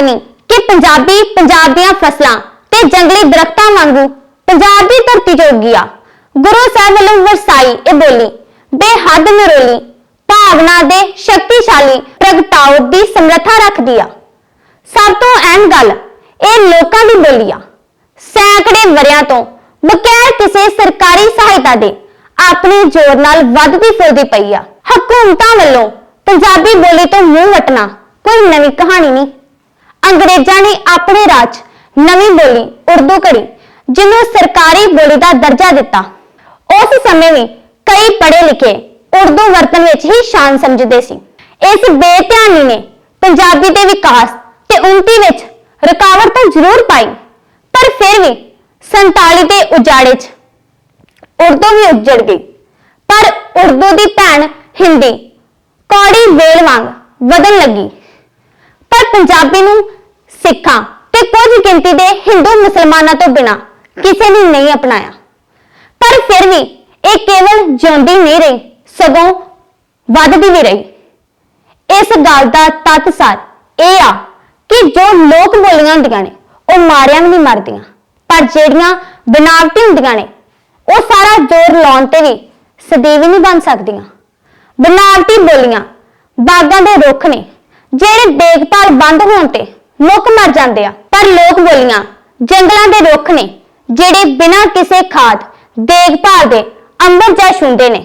ਸ਼ੱਕ ਨਹੀਂ ਕਿ ਪੰਜਾਬੀ ਪੰਜਾਬ ਦੀਆਂ ਫਸਲਾਂ ਤੇ ਜੰਗਲੀ ਦਰਖਤਾਂ ਵਾਂਗੂ ਪੰਜਾਬ ਦੀ ਧਰਤੀ ਤੇ ਆ। ਗੁਰੂ ਸਾਹਿਬ ਵੱਲੋਂ ਵਰਸਾਈ ਇਹ ਬੋਲੀ ਬੇਹੱਦ ਨਿਰੋਲੀ, ਭਾਵਨਾ ਦੇ ਸ਼ਕਤੀਸ਼ਾਲੀ ਪ੍ਰਗਟਾਓ ਦੀ ਸਮਰੱਥਾ ਰੱਖਦੀ ਆ। ਸਭ ਤੋਂ ਅਹਿਮ ਗੱਲ ਇਹ ਲੋਕਾਂ ਦੀ ਬੋਲੀ ਆ। ਸੈਂਕੜੇ ਵਰਿਆਂ ਤੋਂ ਬਗੈਰ ਕਿਸੇ ਸਰਕਾਰੀ ਸਹਾਇਤਾ ਦੇ ਆਪਣੇ ਜ਼ੋਰ ਨਾਲ ਵੱਧਦੀ ਫੁੱਲਦੀ ਪਈ ਆ। ਹਕੂਮਤਾਂ ਵੱਲੋਂ ਪੰਜਾਬੀ ਬੋਲੀ ਤੋਂ ਮੂੰਹ ਵਟਣਾ ਕੋਈ ਨਵੀਂ ਕਹਾਣੀ ਨਹੀਂ। ਅੰਗਰੇਜ਼ਾਂ ਨੇ ਆਪਣੇ ਰਾਜ, ਨਵੀਂ ਬੋਲੀ, ਉਰਦੂ ਘੜੀ ਜਿਹਨੂੰ ਸਰਕਾਰੀ ਬੋਲੀ ਦਾ ਦਰਜਾ ਦਿੱਤਾ। ਉਸ ਸਮੇਂ ਵੀ ਕਈ ਪੜ੍ਹੇ ਲਿਖੇ ਉਰਦੂ ਵਰਤਨ ਵਿੱਚ ਹੀ ਸ਼ਾਨ ਸਮਝਦੇ ਸੀ। ਇਸ ਬੇਧਿਆਨੀ ਨੇ ਪੰਜਾਬੀ ਦੇ ਵਿਕਾਸ ਤੇ ਉન્નਤੀ ਵਿੱਚ ਰੁਕਾਵਟ ਤਾਂ ਜ਼ਰੂਰ ਪਾਈ, ਪਰ ਫਿਰ ਵੀ 47 ਦੇ ਉਜਾੜੇ 'ਚ ਉਰਦੂ ਵੀ ਉੱਜੜ ਗਈ। ਪਰ ਉਰਦੂ ਦੀ ਭੈਣ ਹਿੰਦੀ ਕੌੜੀ ਵੇਲ ਵਾਂਗ ਵਧਣ ਲੱਗੀ। ਪੰਜਾਬੀ ਨੂੰ ਸਿੱਖਾਂ ਤੇ ਕੁਝ ਗਿਣਤੀ ਦੇ ਹਿੰਦੂ ਮੁਸਲਮਾਨਾਂ ਤੋਂ ਬਿਨਾ ਕਿਸੇ ਨੇ ਨਹੀਂ ਅਪਣਾਇਆ। ਪਰ ਫਿਰ ਵੀ ਇਹ ਕੇਵਲ ਜਿਉਂਦੀ ਨਹੀਂ ਰਹੀ, ਸਗੋਂ ਵੱਧਦੀ ਵੀ ਰਹੀ। ਇਸ ਗੱਲ ਦਾ ਤੱਤ ਸਾਰ ਇਹ ਆ ਕਿ ਜੋ ਲੋਕ ਬੋਲੀਆਂ ਹੁੰਦੀਆਂ ਨੇ, ਉਹ ਮਾਰਿਆਂ ਵੀ ਨਹੀਂ ਮਰਦੀਆਂ। ਪਰ ਜਿਹੜੀਆਂ ਬਨਾਵਟੀ ਹੁੰਦੀਆਂ ਨੇ, ਉਹ ਸਾਰਾ ਜ਼ੋਰ ਲਾਉਣ ਤੇ ਵੀ ਸਦੀਵੀ ਨਹੀਂ ਬਣ ਸਕਦੀਆਂ। ਬਨਾਵਟੀ ਬੋਲੀਆਂ ਬਾਗਾਂ ਦੇ ਰੁੱਖ ਨੇ ਜਿਹੜੇ ਦੇਖਭਾਲ ਬੰਦ ਹੋਣ ਤੇ ਮੁੱਕ ਮਰ ਜਾਂਦੇ ਆ, ਪਰ ਲੋਕ ਬੋਲੀਆਂ, ਜੰਗਲਾਂ ਦੇ ਰੁੱਖ ਨੇ, ਜਿਹੜੇ ਬਿਨਾਂ ਕਿਸੇ ਖਾਦ, ਦੇਖਭਾਲ ਦੇ ਅੰਬਰ ਜਾ ਛੁੰਦੇ ਨੇ।